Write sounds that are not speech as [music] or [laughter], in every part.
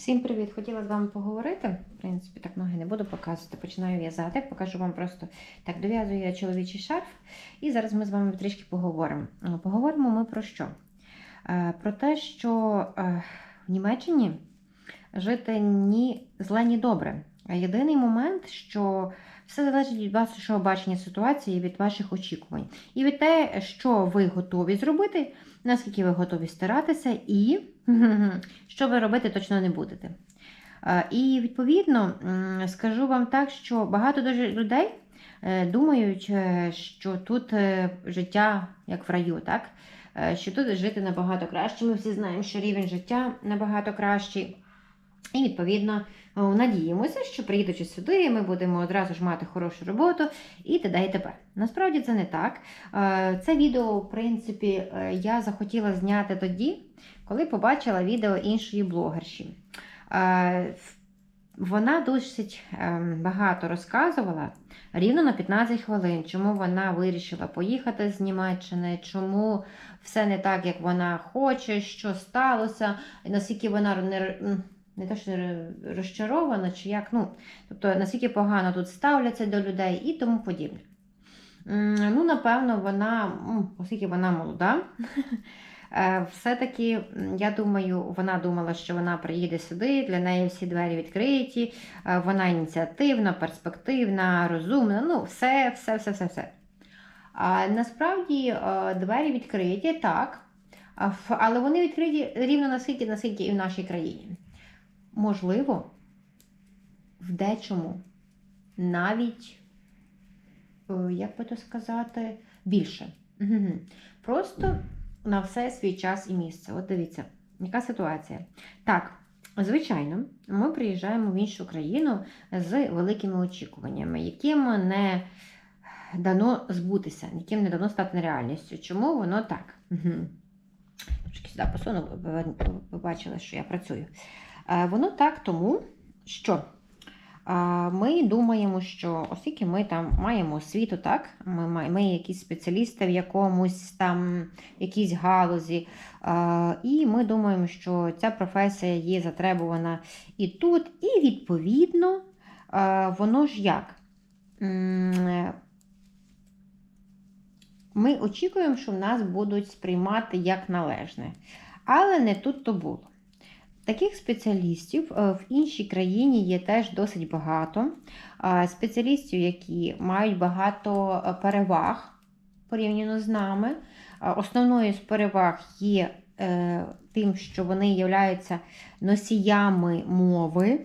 Всім привіт! Хотіла з вами поговорити. В принципі, так ноги не буду показувати. Починаю в'язати. Покажу вам просто так, дов'язую я чоловічий шарф. І зараз ми з вами трішки поговоримо. Поговоримо ми про що? Е, Про те, що е, в Німеччині жити ні зле, ні добре. Єдиний момент, що все залежить від вашого бачення ситуації, від ваших очікувань. І від те, що ви готові зробити, наскільки ви готові старатися, і що ви робити точно не будете. І відповідно скажу вам так, що багато дуже людей е, думають, е, що тут е, життя як в раю, так? Що тут жити набагато краще. Ми всі знаємо, що рівень життя набагато кращий. І, відповідно, надіємося, що приїдучи сюди, ми будемо одразу ж мати хорошу роботу і т.д. і т.п. Насправді це не так. Е, Це відео, в принципі, е, я захотіла зняти тоді, коли побачила відео іншої блогерші. Е, Вона досить багато розказувала рівно на 15 хвилин, чому вона вирішила поїхати з Німеччини, чому все не так, як вона хоче, що сталося, наскільки вона не, не те, що розчарована, чи як, ну, тобто наскільки погано тут ставляться до людей і тому подібне. Ну, напевно, вона, оскільки вона молода, [laughs] е, все-таки, я думаю, вона думала, що вона приїде сюди, для неї всі двері відкриті, е, вона ініціативна, перспективна, розумна, ну, все, все, все, все, все. А насправді е, двері відкриті, так, але вони відкриті рівно наскільки, наскільки і в нашій країні. Можливо, в дечому навіть, е, як би то сказати, більше. Просто на все свій час і місце. От дивіться, яка ситуація. Так, звичайно, ми приїжджаємо в іншу країну з великими очікуваннями, яким не дано збутися, яким не дано стати реальністю. Чому воно так? Трошки сюди посуну, бачили, що я працюю. Е, Воно так тому, що е, ми думаємо, що оскільки ми там маємо освіту, так, ми, ми якісь спеціалісти в якомусь там якійсь галузі, е, і ми думаємо, що ця професія є затребувана і тут, і відповідно, воно ж як? Ми очікуємо, що нас будуть сприймати як належне. Але не тут то було. Таких спеціалістів е, в іншій країні є теж досить багато. Спеціалістів, які мають багато е, переваг порівняно з нами. Основною з переваг є е, тим, що вони являються носіями мови.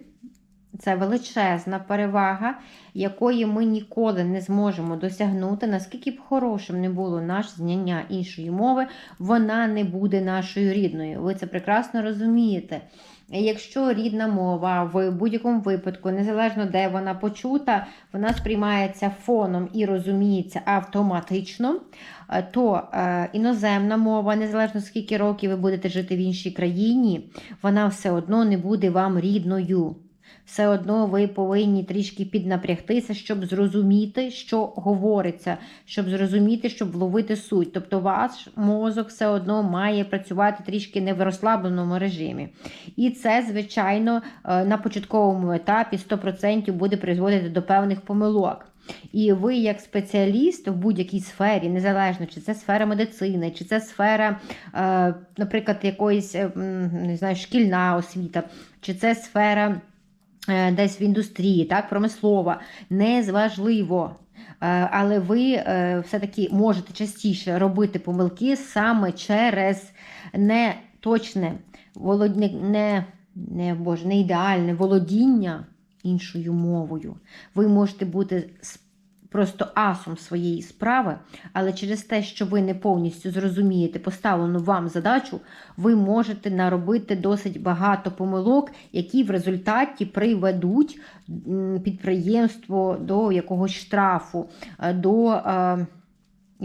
Це величезна перевага, якої ми ніколи не зможемо досягнути, наскільки б хорошим не було наше знання іншої мови, вона не буде нашою рідною. Ви це прекрасно розумієте. Якщо рідна мова в будь-якому випадку, незалежно де вона почута, вона сприймається фоном і розуміється автоматично, то е, іноземна мова, незалежно скільки років ви будете жити в іншій країні, вона все одно не буде вам рідною. Все одно ви повинні трішки піднапрягтися, щоб зрозуміти, що говориться, щоб зрозуміти, щоб вловити суть. Тобто ваш мозок все одно має працювати трішки не в розслабленому режимі. І це, звичайно, е, на початковому етапі 100% буде призводити до певних помилок. І ви, як спеціаліст в будь-якій сфері, незалежно чи це сфера медицини, чи це сфера, е, наприклад, якоїсь не знаю, шкільна освіта, чи це сфера десь в індустрії, так, промислова, незважливо. Е, Але ви е, все-таки можете частіше робити помилки саме через неточне, не, не, боже, не ідеальне володіння іншою мовою. Ви можете бути просто асом своєї справи, але через те, що ви не повністю зрозумієте поставлену вам задачу, ви можете наробити досить багато помилок, які в результаті приведуть підприємство до якогось штрафу, е, до.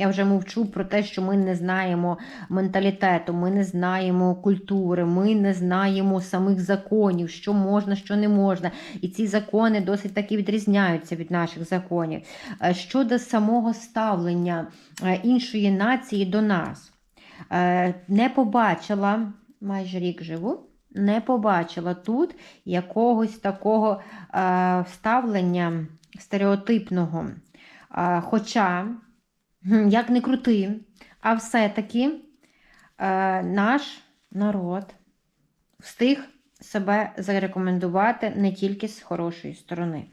Я вже мовчу про те, що ми не знаємо менталітету, ми не знаємо культури, ми не знаємо самих законів, що можна, що не можна. І ці закони досить таки відрізняються від наших законів. Е, Щодо самого ставлення е, іншої нації до нас, Е, не побачила майже рік живу. не побачила тут якогось такого ставлення стереотипного. Хоча, як не крути, а все-таки е, наш народ встиг себе зарекомендувати не тільки з хорошої сторони.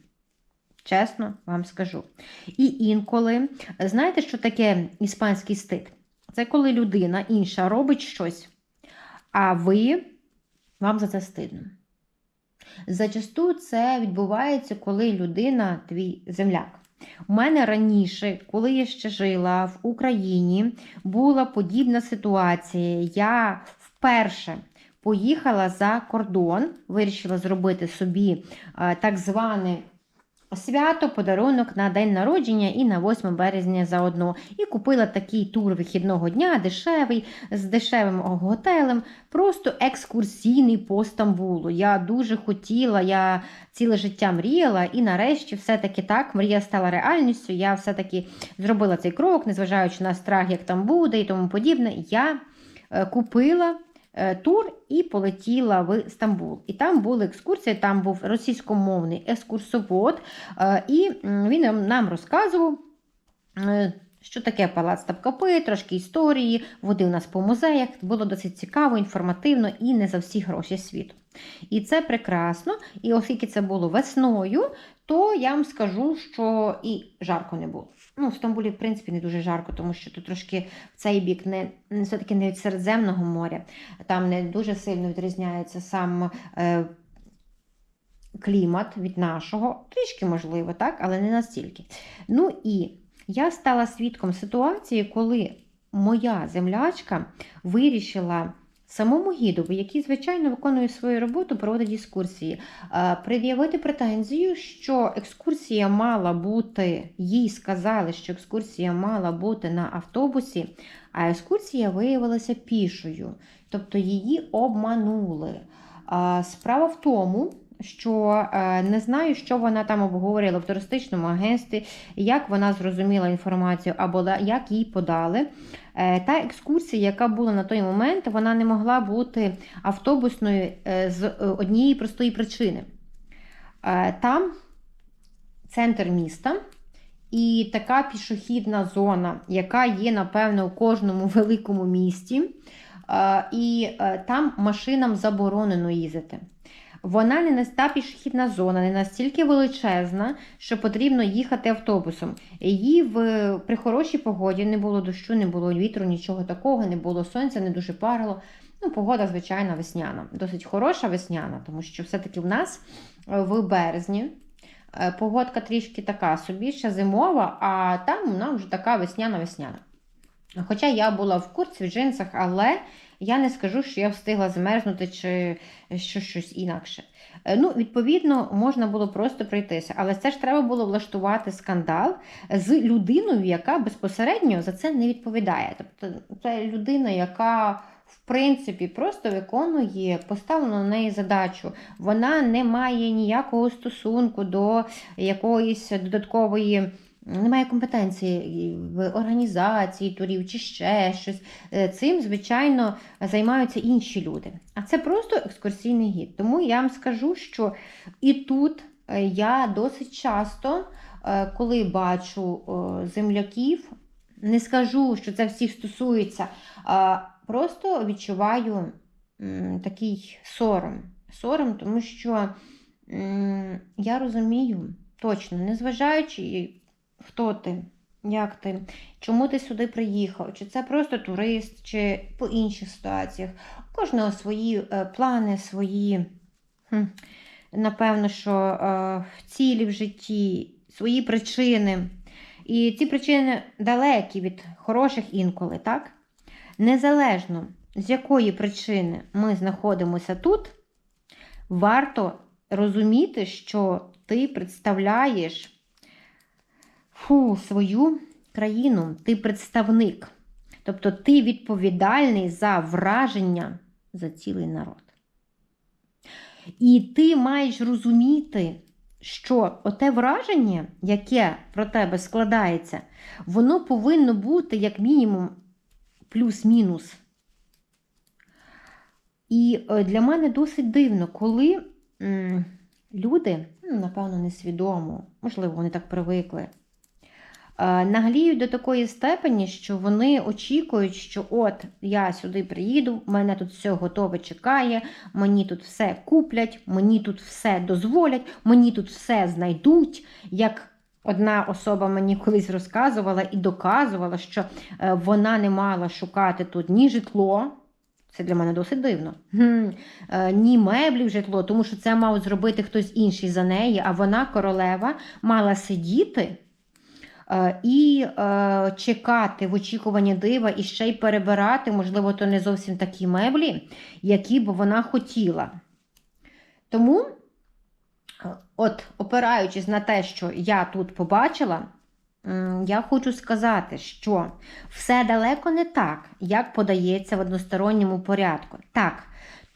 Чесно вам скажу. І інколи, знаєте, що таке іспанський стид? Це коли людина інша робить щось, а ви вам за це стидно. Зачасту це відбувається, коли людина твій земляк. У мене раніше, коли я ще жила в Україні, була подібна ситуація. Я вперше поїхала за кордон, вирішила зробити собі е, так зване свято, подарунок на день народження і на 8 березня заодно. І купила такий тур вихідного дня, дешевий, з дешевим готелем, просто екскурсійний по Стамбулу. Я дуже хотіла, я ціле життя мріяла, і нарешті все-таки так, мрія стала реальністю. Я все-таки зробила цей крок, незважаючи на страх, як там буде і тому подібне. Я е, купила тур і полетіла в Стамбул. І там були екскурсії, там був російськомовний екскурсовод, е, і він нам- нам розказував. е, Що таке палац Тапкапи, трошки історії, водив нас по музеях. Було досить цікаво, інформативно і не за всі гроші світу. І це прекрасно. І оскільки це було весною, то я вам скажу, що і жарко не було. Ну, в Стамбулі, в принципі, не дуже жарко, тому що тут трошки в цей бік не, все-таки не від Середземного моря. Там не дуже сильно відрізняється сам е, клімат від нашого, трішки можливо, так, але не настільки. Ну і я стала свідком ситуації, коли моя землячка вирішила самому гідові, який, звичайно, виконує свою роботу, проводить екскурсії, е, пред'явити претензію, що екскурсія мала бути, їй сказали, що екскурсія мала бути на автобусі, а екскурсія виявилася пішою, тобто її обманули. Справа в тому, що е, не знаю, що вона там обговорила в туристичному агентстві, як вона зрозуміла інформацію або як їй подали. Е, Та екскурсія, яка була на той момент, вона не могла бути автобусною е, з однієї простої причини. Там центр міста. І така пішохідна зона, яка є, напевно, у кожному [laughs] великому місті. І там машинам заборонено їздити. Вона не нас- та пішохідна зона, не настільки величезна, що потрібно їхати автобусом. Її в, при хорошій погоді не було дощу, не було вітру, нічого такого, не було сонця, не дуже парило. Ну, погода, звичайно, весняна. Досить хороша весняна, тому що все-таки в нас е, в березні е, погодка трішки така собі, ще зимова, а там вона вже така весняна-весняна. Хоча я була в курці, в джинсах, але я не скажу, що я встигла змерзнути чи що щось інакше. Е, Ну, відповідно, можна було просто пройтися, але це ж треба було влаштувати скандал з людиною, яка безпосередньо за це не відповідає. Тобто, це людина, яка в принципі просто виконує поставлену на неї задачу. Вона не має ніякого стосунку до якоїсь додаткової. Немає компетенції в організації турів чи ще щось. Е, Цим, звичайно, займаються інші люди. А це просто екскурсійний гід. Тому я вам скажу, що і тут е, я досить часто, е, коли бачу земляків, не скажу, що це всіх стосується, просто відчуваю такий сором. Сором, тому що я розумію точно, незважаючи, хто ти, як ти, чому ти сюди приїхав, чи це просто турист, чи по інших ситуаціях. У кожного свої е, плани, свої, хм, напевно, що е, цілі в житті, свої причини. І ці причини далекі від хороших інколи, так? Незалежно з якої причини ми знаходимося тут, варто розуміти, що ти представляєш фу, свою країну, ти представник. Тобто ти відповідальний за враження за цілий народ. І ти маєш розуміти, що оте враження, яке про тебе складається, воно повинно бути як мінімум плюс-мінус І е, для мене досить дивно, коли люди, ну, напевно, несвідомо, можливо, вони так привикли, нагліють до такої степені, що вони очікують, що от я сюди приїду, мене тут все готове чекає, мені тут все куплять, мені тут все дозволять, мені тут все знайдуть. як Одна особа мені колись розказувала і доказувала, що е, вона не мала шукати тут ні житло. Це для мене досить дивно. Е, Ні меблів житло, тому що це мав зробити хтось інший за неї, а вона, королева, мала сидіти е, і е, чекати в очікуванні дива і ще й перебирати, можливо, то не зовсім такі меблі, які б вона хотіла. Тому. От, опираючись на те, що я тут побачила, я хочу сказати, що все далеко не так, як подається в односторонньому порядку. Так,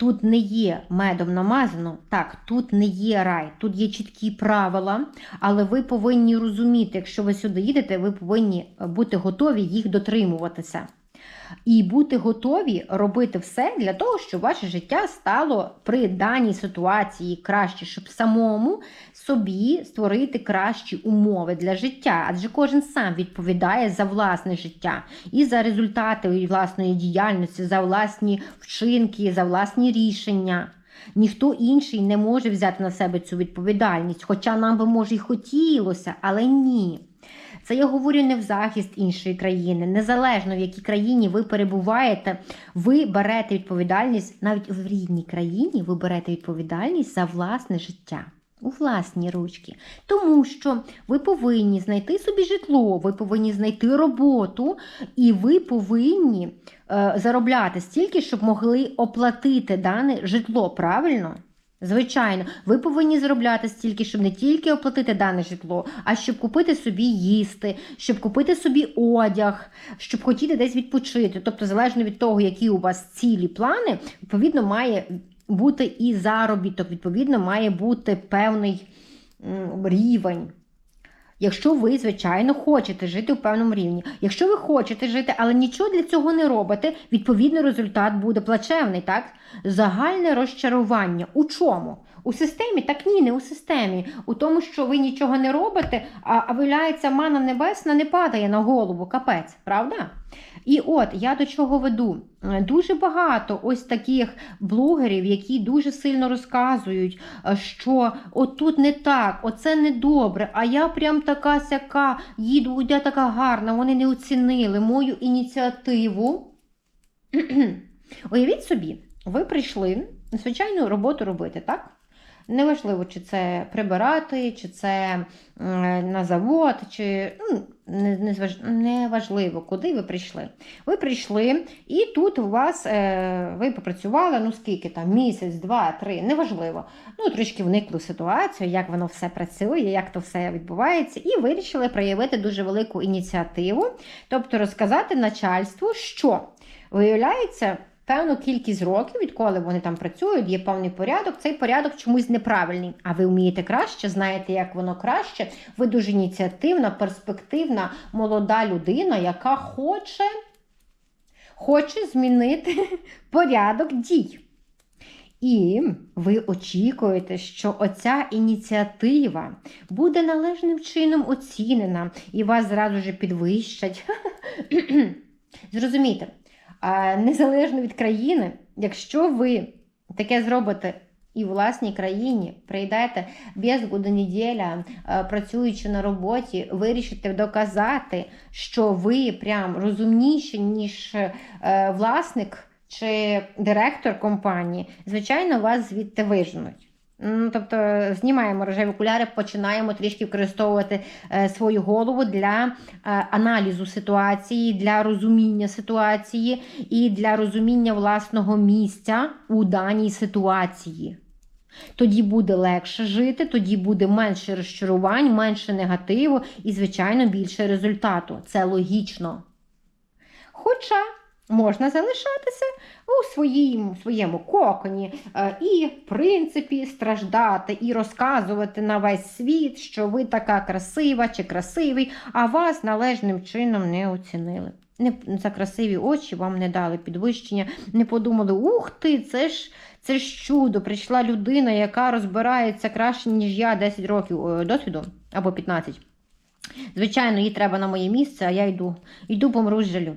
тут не є медом намазано, так, тут не є рай, тут є чіткі правила, але ви повинні розуміти, якщо ви сюди їдете, ви повинні бути готові їх дотримуватися і бути готові робити все для того, щоб ваше життя стало при даній ситуації краще, щоб самому собі створити кращі умови для життя. Адже кожен сам відповідає за власне життя і за результати власної діяльності, за власні вчинки, за власні рішення. Ніхто інший не може взяти на себе цю відповідальність, хоча нам би може й хотілося, але ні. Це я говорю не в захист іншої країни. Незалежно в якій країні ви перебуваєте, ви берете відповідальність навіть в рідній країні, ви берете відповідальність за власне життя. У власні ручки. Тому що ви повинні знайти собі житло, ви повинні знайти роботу, і ви повинні е, заробляти стільки, щоб могли оплатити дане житло правильно. Звичайно, ви повинні заробляти стільки, щоб не тільки оплатити дане житло, а щоб купити собі їсти, щоб купити собі одяг, щоб хотіти десь відпочити. Тобто, залежно від того, які у вас цілі плани, відповідно, має бути і заробіток, відповідно, має бути певний рівень. Якщо ви, звичайно, хочете жити у певному рівні. Якщо ви хочете жити, але нічого для цього не робите, відповідно, результат буде плачевний, так? Загальне розчарування. У чому? У системі? Так ні, не у системі. У тому, що ви нічого не робите, а, виявляється, мана небесна не падає на голову, капець, правда? І от я до чого веду. Е, дуже багато ось таких блогерів, які дуже сильно розказують, е, що отут не так, оце не добре, а я прям така сяка, їду, я така гарна, вони не оцінили мою ініціативу. [clears throat] Уявіть собі, ви прийшли звичайну роботу робити, так? Неважливо, чи це прибирати, чи це на завод, чи ну, не важливо, куди ви прийшли. Ви прийшли, і тут у вас е, ви попрацювали, ну скільки там, місяць, два, три, неважливо. Ну, Трішки вникли в ситуацію, як воно все працює, як то все відбувається, і вирішили проявити дуже велику ініціативу, тобто розказати начальству, що виявляється певну кількість років, відколи вони там працюють, є певний порядок, цей порядок чомусь неправильний. А ви вмієте краще, знаєте, як воно краще. Ви дуже ініціативна, перспективна, молода людина, яка хоче, хоче змінити [laughs] порядок дій. І ви очікуєте, що оця ініціатива буде належним чином оцінена і вас зразу ж підвищать. [clears throat] Зрозумійте, незалежно від країни, якщо ви таке зробите і власній країні, прийдете без года неділя, працюючи на роботі, вирішите доказати, що ви прям розумніші, ніж е, власник чи директор компанії, звичайно, вас звідти виженуть. Тобто знімаємо рожеві окуляри, починаємо трішки використовувати е, свою голову для е, аналізу ситуації, для розуміння ситуації і для розуміння власного місця у даній ситуації. Тоді буде легше жити, тоді буде менше розчарувань, менше негативу і, звичайно, більше результату. Це логічно. Хоча можна залишатися у своїм, своєму коконі е, і, в принципі, страждати і розказувати на весь світ, що ви така красива чи красивий, а вас належним чином не оцінили. не за красиві очі вам не дали підвищення, не подумали, ух ти, це ж це ж чудо, прийшла людина, яка розбирається краще, ніж я 10 років е, досвіду або 15. Звичайно, їй треба на моє місце, а я йду, йду помру з жалю.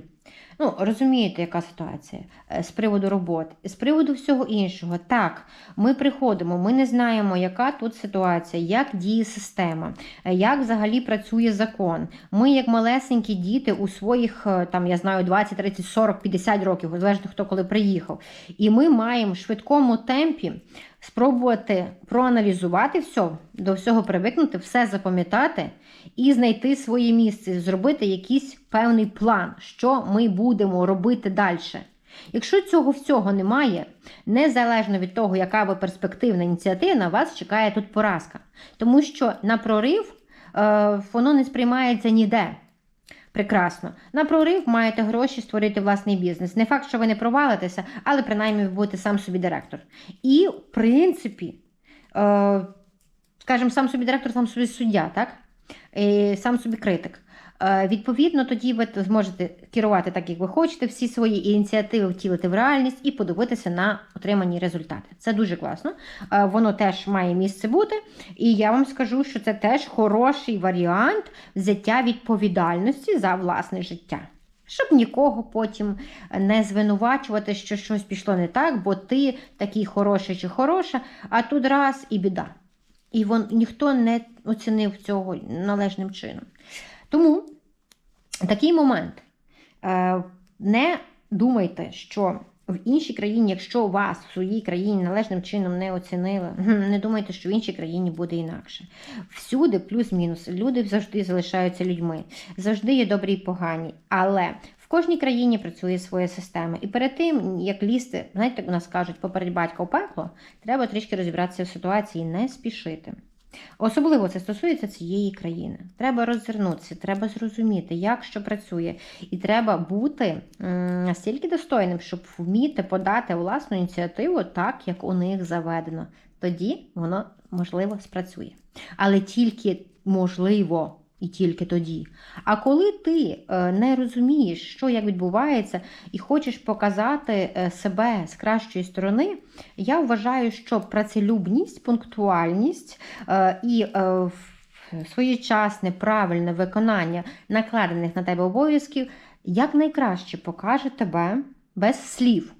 Ну, розумієте, яка ситуація е, з приводу роботи, з приводу всього іншого. Так, ми приходимо, ми не знаємо, яка тут ситуація, як діє система, е, як взагалі працює закон. Ми, як малесенькі діти, у своїх е, там, я знаю, 20, 30, 40, 50 років, залежно хто коли приїхав. І ми маємо в швидкому темпі спробувати проаналізувати все, до всього привикнути, все запам'ятати і знайти своє місце, зробити якийсь певний план, що ми будемо робити далі. Якщо цього всього немає, незалежно від того, яка ви перспективна ініціатива, вас чекає тут поразка. Тому що на прорив е, воно не сприймається ніде. Прекрасно. На прорив маєте гроші створити власний бізнес. Не факт, що ви не провалитеся, але принаймні ви будете сам собі директор. І, в принципі, е, скажімо, сам собі директор, сам собі суддя, так? І сам собі критик. Е, Відповідно, тоді ви зможете керувати так, як ви хочете, всі свої ініціативи втілити в реальність і подивитися на отримані результати. Це дуже класно. Е, Воно теж має місце бути. І я вам скажу, що це теж хороший варіант взяття відповідальності за власне життя. Щоб нікого потім не звинувачувати, що щось пішло не так, бо ти такий хороший чи хороша, а тут раз і біда. І вон, ніхто не оцінив цього належним чином. Тому такий момент. Е, Не думайте, що в іншій країні, якщо вас в своїй країні належним чином не оцінили, [laughs] не думайте, що в іншій країні буде інакше. Всюди, плюс-мінус, люди завжди залишаються людьми, завжди є добрі і погані. Але в кожній країні працює своя система. І перед тим, як лізти, знаєте, у нас кажуть, поперед батька у пекло, треба трішки розібратися в ситуації, не спішити. Особливо це стосується цієї країни. Треба роззирнутися, треба зрозуміти, як що працює, і треба бути настільки достойним, щоб вміти подати власну ініціативу так, як у них заведено. Тоді воно можливо спрацює. Але тільки можливо. І тільки тоді. А коли ти е, не розумієш, що як відбувається, і хочеш показати е, себе з кращої сторони, я вважаю, що працелюбність, пунктуальність е, і своєчасне правильне виконання накладених на тебе обов'язків якнайкраще покаже тебе без слів,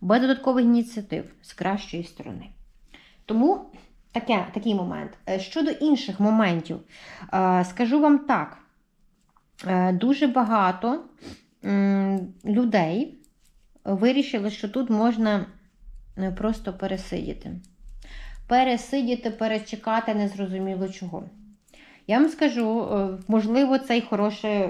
без додаткових ініціатив з кращої сторони. Тому. Таке, Такий момент. Е, щодо інших моментів, е, скажу вам так: е, дуже багато людей вирішили, що тут можна просто пересидіти. Пересидіти, перечекати, незрозуміло чого. Я вам скажу, можливо, це й хороше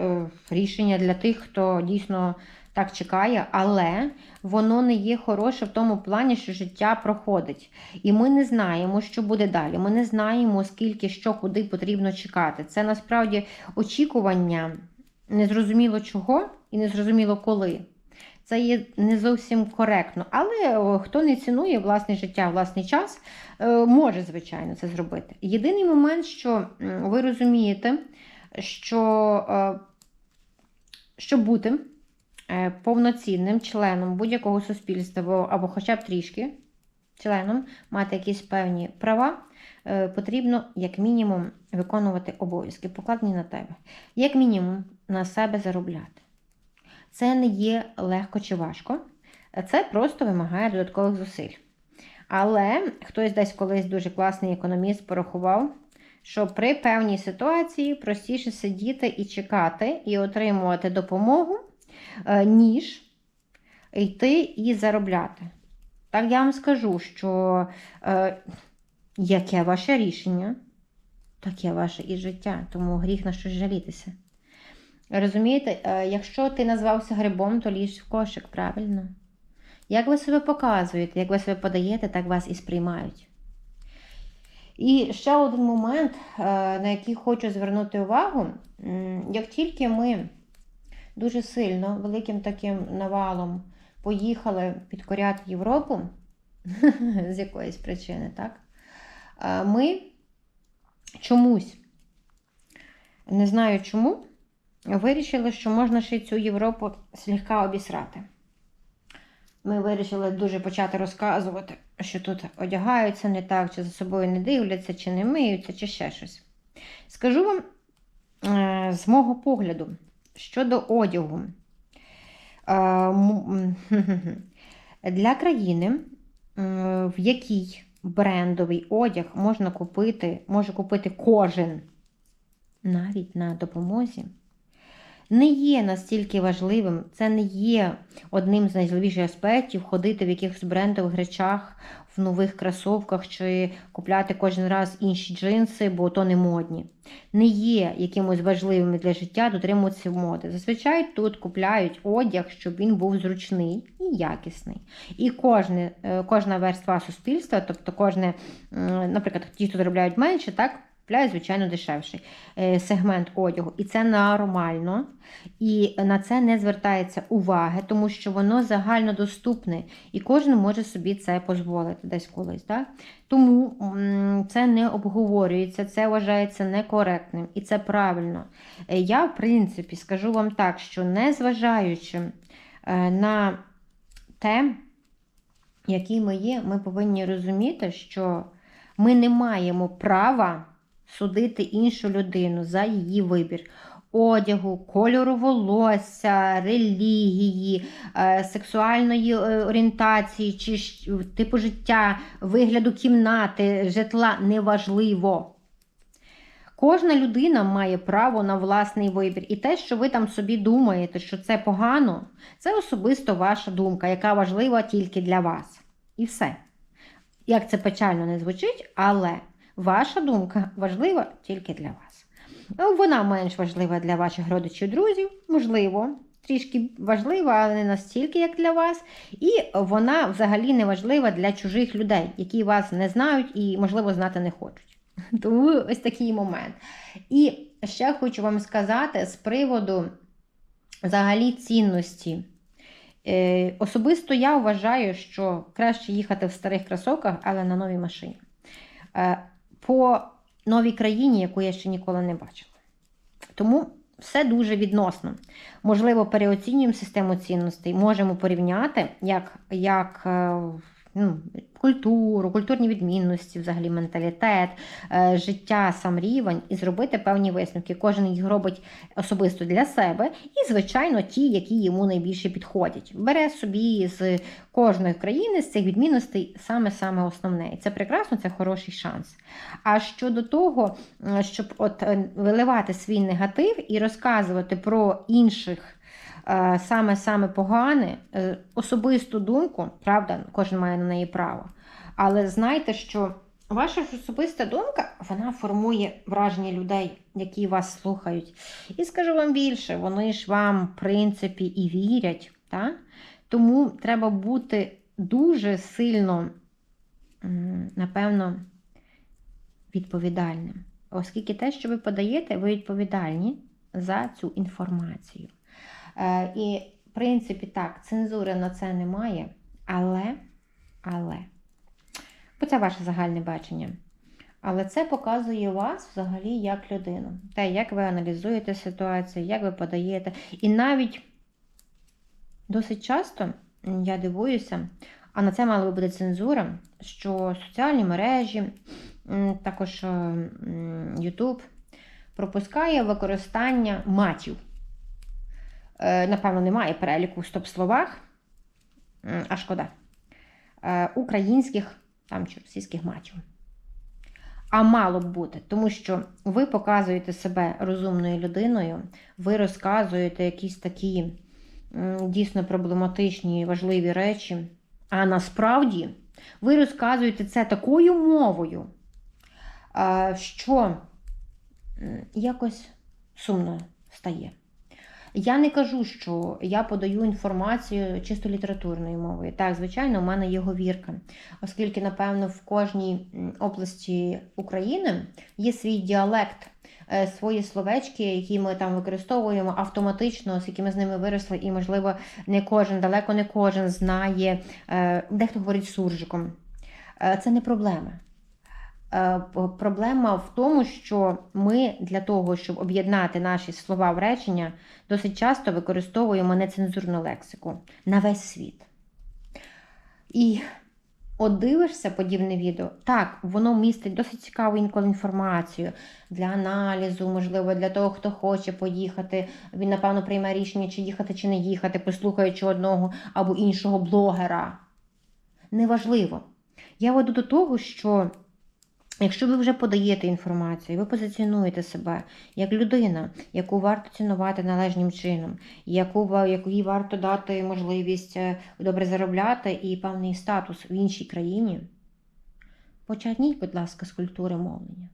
рішення для тих, хто дійсно так чекає, але воно не є хороше в тому плані, що життя проходить. І ми не знаємо, що буде далі. Ми не знаємо, скільки що, куди потрібно чекати. Це насправді очікування незрозуміло чого і незрозуміло коли. Це є не зовсім коректно. Але хто не цінує власне життя, власний час, е, може, звичайно, це зробити. Єдиний момент, що ви розумієте, що е, щоб бути повноцінним членом будь-якого суспільства, або хоча б трішки членом, мати якісь певні права, е, потрібно, як мінімум, виконувати обов'язки, покладені на тебе. Як мінімум, на себе заробляти. Це не є легко чи важко, це просто вимагає додаткових зусиль. Але хтось десь колись дуже класний економіст порахував, що при певній ситуації простіше сидіти і чекати, і отримувати допомогу, Е, ніж йти і заробляти. Так я вам скажу, що е, яке ваше рішення, таке ваше і життя, тому гріх на щось жалітися. Розумієте, е, якщо ти назвався грибом, то ліж в кошик, правильно? Як ви себе показуєте, як ви себе подаєте, так вас і сприймають. І ще один момент, е, на який хочу звернути увагу, як тільки ми дуже сильно, великим таким навалом поїхали підкоряти Європу [laughs] з якоїсь причини, так? Ми чомусь, не знаю чому, вирішили, що можна ще цю Європу слегка обісрати. Ми вирішили дуже почати розказувати, що тут одягаються не так, чи за собою не дивляться, чи не миються, чи ще щось. Скажу вам е, з мого погляду щодо одягу. Е, [laughs] Для країни, в якій брендовий одяг можна купити, може купити кожен навіть на допомозі, не є настільки важливим, це не є одним з найважливіших аспектів ходити в якихось брендових речах, нових кросовках чи купляти кожен раз інші джинси, бо то не модні. Не є якимось важливим для життя дотримуватися моди. Зазвичай тут купляють одяг, щоб він був зручний і якісний. І кожне, е, кожна верства суспільства, тобто кожне, наприклад, ті, хто заробляють менше, так. Купляють, звичайно, дешевший е, сегмент одягу. І це нормально. І на це не звертається уваги, тому що воно загальнодоступне, і кожен може собі це дозволити десь колись. Так? Тому це не обговорюється, це вважається некоректним і це правильно. Е, Я, в принципі, скажу вам так, що незважаючи е, на те, які ми є, ми повинні розуміти, що ми не маємо права судити іншу людину за її вибір. Одягу, кольору волосся, релігії, е, сексуальної е, орієнтації, чи типу життя, вигляду кімнати, житла неважливо. Кожна людина має право на власний вибір. І те, що ви там собі думаєте, що це погано, це особисто ваша думка, яка важлива тільки для вас. І все. Як це печально не звучить, але ваша думка важлива тільки для вас. Ну, Вона менш важлива для ваших родичів, друзів, можливо, трішки важлива, але не настільки, як для вас. І вона взагалі не важлива для чужих людей, які вас не знають і, можливо, знати не хочуть. [laughs] Тому ось такий момент. І ще хочу вам сказати з приводу взагалі цінності. Е, особисто я вважаю, що краще їхати в старих кросовках, але на новій машині. По новій країні, яку я ще ніколи не бачила. Тому все дуже відносно. Можливо, переоцінюємо систему цінностей, можемо порівняти, як, як е, ну, культуру, культурні відмінності, взагалі менталітет, е, життя, сам рівень, і зробити певні висновки. Кожен їх робить особисто для себе, і, звичайно, ті, які йому найбільше підходять. Бере собі з кожної країни з цих відмінностей саме-саме основне. І це прекрасно, це хороший шанс. А щодо того, е, щоб от е, виливати свій негатив і розказувати про інших. Саме-саме погане, е, особисту думку, правда, кожен має на неї право. Але знайте, що ваша ж особиста думка вона формує враження людей, які вас слухають. І скажу вам більше, вони ж вам, в принципі, і вірять. Так? Тому треба бути дуже сильно, напевно, відповідальним. Оскільки те, що ви подаєте, ви відповідальні за цю інформацію. Е, і, в принципі, так, цензури на це немає, але, але, бо це ваше загальне бачення. Але це показує вас взагалі як людину. Те, як ви аналізуєте ситуацію, як ви подаєте. І навіть досить часто я дивуюся, а на це мала би бути цензура, що соціальні мережі, також е, YouTube пропускає використання матів. Е, Напевно, немає переліку в стоп-словах, а шкода. Е, Українських там чи російських матів. А мало б бути, тому що ви показуєте себе розумною людиною, ви розказуєте якісь такі дійсно проблематичні, важливі речі. А насправді ви розказуєте це такою мовою, що якось сумно стає. Я не кажу, що я подаю інформацію чисто літературною мовою. Так, звичайно, у мене є говірка, оскільки, напевно, в кожній області України є свій діалект, е, свої словечки, які ми там використовуємо автоматично, оскільки ми з ними виросли, і, можливо, не кожен, далеко не кожен знає, е, дехто говорить суржиком. Е, Це не проблема. Е, Проблема в тому, що ми для того, щоб об'єднати наші слова в речення, досить часто використовуємо нецензурну лексику на весь світ. І от дивишся подібне відео, так, воно містить досить цікаву інколи інформацію для аналізу, можливо, для того, хто хоче поїхати. Він, напевно, прийме рішення, чи їхати, чи не їхати, послухаючи одного або іншого блогера. Неважливо. Я веду до того, що якщо ви вже подаєте інформацію, ви позиціонуєте себе як людина, яку варто цінувати належним чином, яку, якій варто дати можливість е, добре заробляти і певний статус в іншій країні, почерніть, будь ласка, з культури мовлення.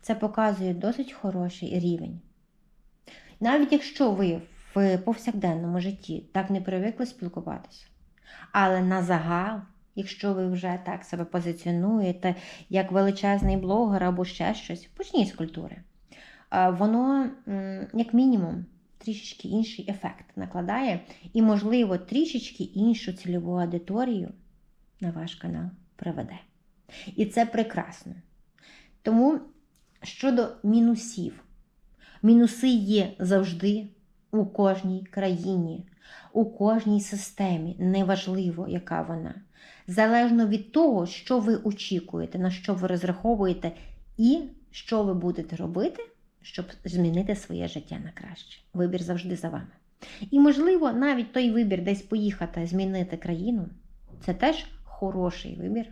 Це показує досить хороший рівень. Навіть якщо ви в повсякденному житті так не привикли спілкуватися, але на загал, якщо ви вже так себе позиціонуєте, як величезний блогер або ще щось, почніть з культури. Воно, як мінімум, трішечки інший ефект накладає і, можливо, трішечки іншу цільову аудиторію на ваш канал приведе. І це прекрасно. Тому щодо мінусів, мінуси є завжди у кожній країні, у кожній системі, неважливо, яка вона. Залежно від того, що ви очікуєте, на що ви розраховуєте, і що ви будете робити, щоб змінити своє життя на краще. Вибір завжди за вами. І, можливо, навіть той вибір десь поїхати, змінити країну, це теж хороший вибір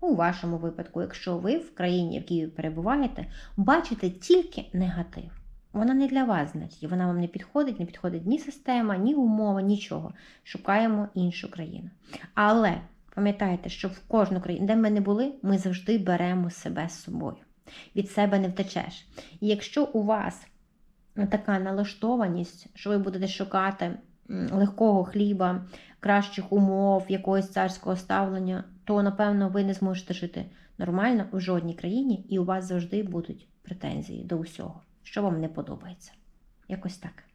у вашому випадку, якщо ви в країні, в якій ви перебуваєте, бачите тільки негатив. Вона не для вас, значить, вона вам не підходить, не підходить ні система, ні умова, нічого. Шукаємо іншу країну. Але пам'ятайте, що в кожну країну, де ми не були, ми завжди беремо себе з собою. Від себе не втечеш. І якщо у вас така налаштованість, що ви будете шукати легкого хліба, кращих умов, якогось царського ставлення, то напевно ви не зможете жити нормально в жодній країні, і у вас завжди будуть претензії до усього, що вам не подобається. Якось так.